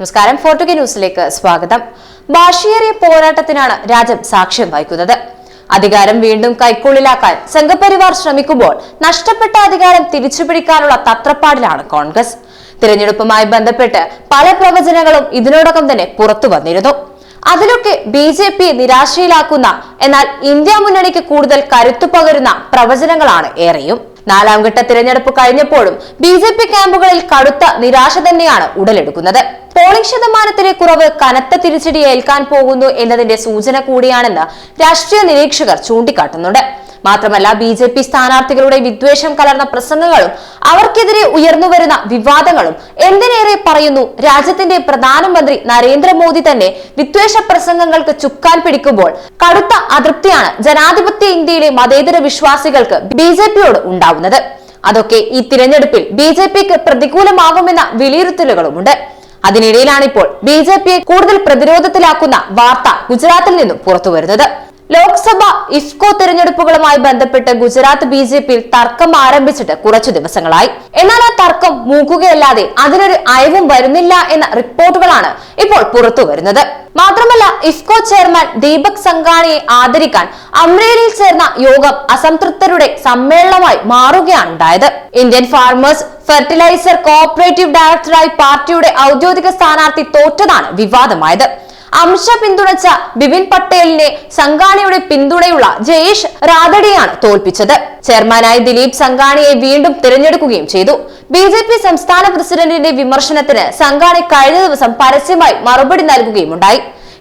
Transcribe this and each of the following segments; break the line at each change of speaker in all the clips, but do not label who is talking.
നമസ്കാരം. ഫോർട്ടുഗ ന്യൂസിലേക്ക് സ്വാഗതം. ഭാഷയേറിയ പോരാട്ടത്തിനാണ് രാജ്യം സാക്ഷ്യം വഹിക്കുന്നത്. അധികാരം വീണ്ടും കൈക്കുള്ളിലാക്കാൻ സംഘപരിവാർ ശ്രമിക്കുമ്പോൾ നഷ്ടപ്പെട്ട അധികാരം തിരിച്ചുപിടിക്കാനുള്ള തത്രപ്പാടിലാണ് കോൺഗ്രസ്. തിരഞ്ഞെടുപ്പുമായി ബന്ധപ്പെട്ട് പല പ്രവചനങ്ങളും ഇതിനോടകം തന്നെ പുറത്തു വന്നിരുന്നു. അതിലൊക്കെ ബി ജെ പി നിരാശയിലാക്കുന്ന എന്നാൽ ഇന്ത്യ മുന്നണിക്ക് കൂടുതൽ കരുത്തു പകരുന്ന പ്രവചനങ്ങളാണ് ഏറെയും. നാലാം ഘട്ട തിരഞ്ഞെടുപ്പ് കഴിഞ്ഞപ്പോഴും ബി ജെ പി ക്യാമ്പുകളിൽ കടുത്ത നിരാശ തന്നെയാണ് ഉടലെടുക്കുന്നത്. പോളിംഗ് ശതമാനത്തിലെ കുറവ് കനത്ത തിരിച്ചടി ഏൽക്കാൻ പോകുന്നു എന്നതിന്റെ സൂചന കൂടിയാണെന്ന് രാഷ്ട്രീയ നിരീക്ഷകർ ചൂണ്ടിക്കാട്ടുന്നുണ്ട്. മാത്രമല്ല ബി ജെ പി സ്ഥാനാർത്ഥികളുടെ വിദ്വേഷം കലർന്ന പ്രസംഗങ്ങളും അവർക്കെതിരെ ഉയർന്നുവരുന്ന വിവാദങ്ങളും എന്തിനേറെ പറയുന്നു? രാജ്യത്തിന്റെ പ്രധാനമന്ത്രി നരേന്ദ്രമോദി തന്നെ വിദ്വേഷ പ്രസംഗങ്ങൾക്ക് ചുക്കാൻ പിടിക്കുമ്പോൾ കടുത്ത അതൃപ്തിയാണ് ജനാധിപത്യ ഇന്ത്യയിലെ മതേതര വിശ്വാസികൾക്ക് ബി ജെ പിയോട് ഉണ്ടാവുന്നത്. അതൊക്കെ ഈ തിരഞ്ഞെടുപ്പിൽ ബി ജെ പിക്ക് പ്രതികൂലമാകുമെന്ന വിലയിരുത്തലുകളുമുണ്ട്. അതിനിടയിലാണ് ഇപ്പോൾ ബി ജെ പിയെ കൂടുതൽ പ്രതിരോധത്തിലാക്കുന്ന വാർത്ത ഗുജറാത്തിൽ നിന്നും പുറത്തുവരുന്നത്. ലോക്സഭ ഇഫ്കോ തെരഞ്ഞെടുപ്പുകളുമായി ബന്ധപ്പെട്ട് ഗുജറാത്ത് ബി ജെ പിയിൽ തർക്കം ആരംഭിച്ചിട്ട് കുറച്ചു ദിവസങ്ങളായി. എന്നാൽ ആ തർക്കം മൂക്കുകയല്ലാതെ അതിനൊരു അയവും വരുന്നില്ല എന്ന റിപ്പോർട്ടുകളാണ് ഇപ്പോൾ പുറത്തു വരുന്നത്. മാത്രമല്ല ഇഫ്കോ ചെയർമാൻ ദീപക് സംഘാണിയെ ആദരിക്കാൻ അമ്രേലിയിൽ ചേർന്ന യോഗം അസംതൃപ്തരുടെ സമ്മേളനമായി മാറുകയാണ് ഉണ്ടായത് ഇന്ത്യൻ ഫാർമേഴ്സ് ഫെർട്ടിലൈസർ കോഓപ്പറേറ്റീവ് ഡയറക്ടറായി പാർട്ടിയുടെ ഔദ്യോഗിക സ്ഥാനാർത്ഥി തോറ്റതാണ് വിവാദമായത്. അമിത്ഷാ പിന്തുണച്ച ബിപിൻ പട്ടേലിനെ സംഘാണിയുടെ പിന്തുണയുള്ള ജയേഷ് റാദഡിയാണ് തോൽപ്പിച്ചത്. ചെയർമാനായി ദിലീപ് സംഘാണിയെ വീണ്ടും തിരഞ്ഞെടുക്കുകയും ചെയ്തു. ബി ജെ പി സംസ്ഥാന പ്രസിഡന്റിന്റെ വിമർശനത്തിന് സംഘാണി കഴിഞ്ഞ ദിവസം പരസ്യമായി മറുപടി നൽകുകയുമുണ്ടായി.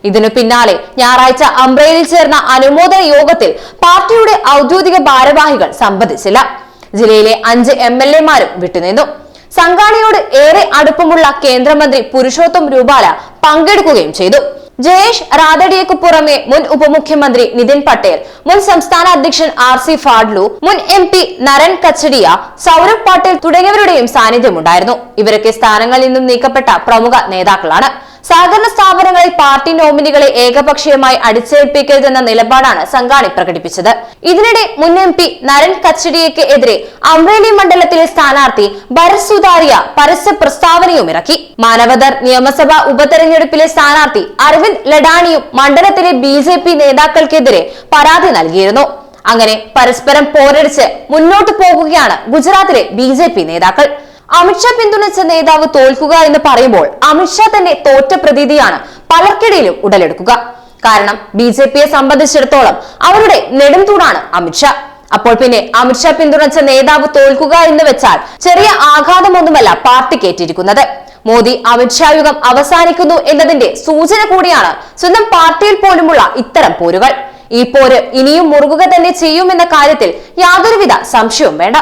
ഇതിനു പിന്നാലെ ഞായറാഴ്ച അംബ്രയിൽ ചേർന്ന അനുമോദന യോഗത്തിൽ പാർട്ടിയുടെ ഔദ്യോഗിക ഭാരവാഹികൾ സംബന്ധിച്ചില്ല. ജില്ലയിലെ അഞ്ച് എം എൽ എമാരും വിട്ടുനിന്നു. സംഘാണിയോട് ഏറെ അടുപ്പമുള്ള കേന്ദ്രമന്ത്രി പുരുഷോത്തം രൂപാല പങ്കെടുക്കുകയും ചെയ്തു. ജയേഷ് റാദഡിയക്ക് പുറമെ മുൻ ഉപമുഖ്യമന്ത്രി നിതിൻ പട്ടേൽ മുൻ സംസ്ഥാന അധ്യക്ഷൻ ആർ സി ഫാഡ്ലു മുൻ എം പി നരൻ കച്ചടിയ സൗരഭ് പാട്ടേൽ തുടങ്ങിയവരുടെയും സാന്നിധ്യമുണ്ടായിരുന്നു. ഇവരൊക്കെ സ്ഥാനങ്ങളിൽ നിന്നും നീക്കപ്പെട്ട പ്രമുഖ നേതാക്കളാണ്. സഹകരണ സ്ഥാപനങ്ങളിൽ പാർട്ടി നോമിനികളെ ഏകപക്ഷീയമായി അടിച്ചേൽപ്പിക്കരുതെന്ന നിലപാടാണ് സംഘാണി പ്രകടിപ്പിച്ചത്. ഇതിനിടെ മുൻ എം പി നരൻ കച്ചടിയയ്ക്ക് എതിരെ അമ്രേലി മണ്ഡലത്തിലെ സ്ഥാനാർത്ഥി ഭരത് പരസ്യ പ്രസ്താവനയും ഇറക്കി. മാനവദർ നിയമസഭാ ഉപതെരഞ്ഞെടുപ്പിലെ സ്ഥാനാർത്ഥി അരവിന്ദ് ലഡാണിയും മണ്ഡലത്തിലെ ബി ജെ പി നേതാക്കൾക്കെതിരെ പരാതി നൽകിയിരുന്നു. അങ്ങനെ പരസ്പരം പോരടിച്ച് മുന്നോട്ടു പോകുകയാണ് ഗുജറാത്തിലെ ബി നേതാക്കൾ. അമിത്ഷാ പിന്തുണച്ച നേതാവ് തോൽക്കുക എന്ന് പറയുമ്പോൾ അമിത്ഷാ തന്നെ തോറ്റ പ്രതീതിയാണ് പലർക്കിടയിലും ഉടലെടുക്കുക. കാരണം ബി ജെ പിയെ സംബന്ധിച്ചിടത്തോളം അവരുടെ നെടുംതൂണാണ് അമിത്ഷാ അപ്പോൾ പിന്നെ അമിത്ഷാ പിന്തുണച്ച നേതാവ് തോൽക്കുക എന്ന് വെച്ചാൽ ചെറിയ ആഘാതമൊന്നുമല്ല പാർട്ടി ഏറ്റിരിക്കുന്നത് മോദി അമിത്ഷാ യുഗം അവസാനിക്കുന്നു എന്നതിന്റെ സൂചന കൂടിയാണ് സ്വന്തം പാർട്ടിയിൽ പോലുമുള്ള ഇത്തരം പോരുകൾ. ഈ പോര് ഇനിയും മുറുകുക തന്നെ ചെയ്യുമെന്ന കാര്യത്തിൽ യാതൊരുവിധ സംശയവും വേണ്ട.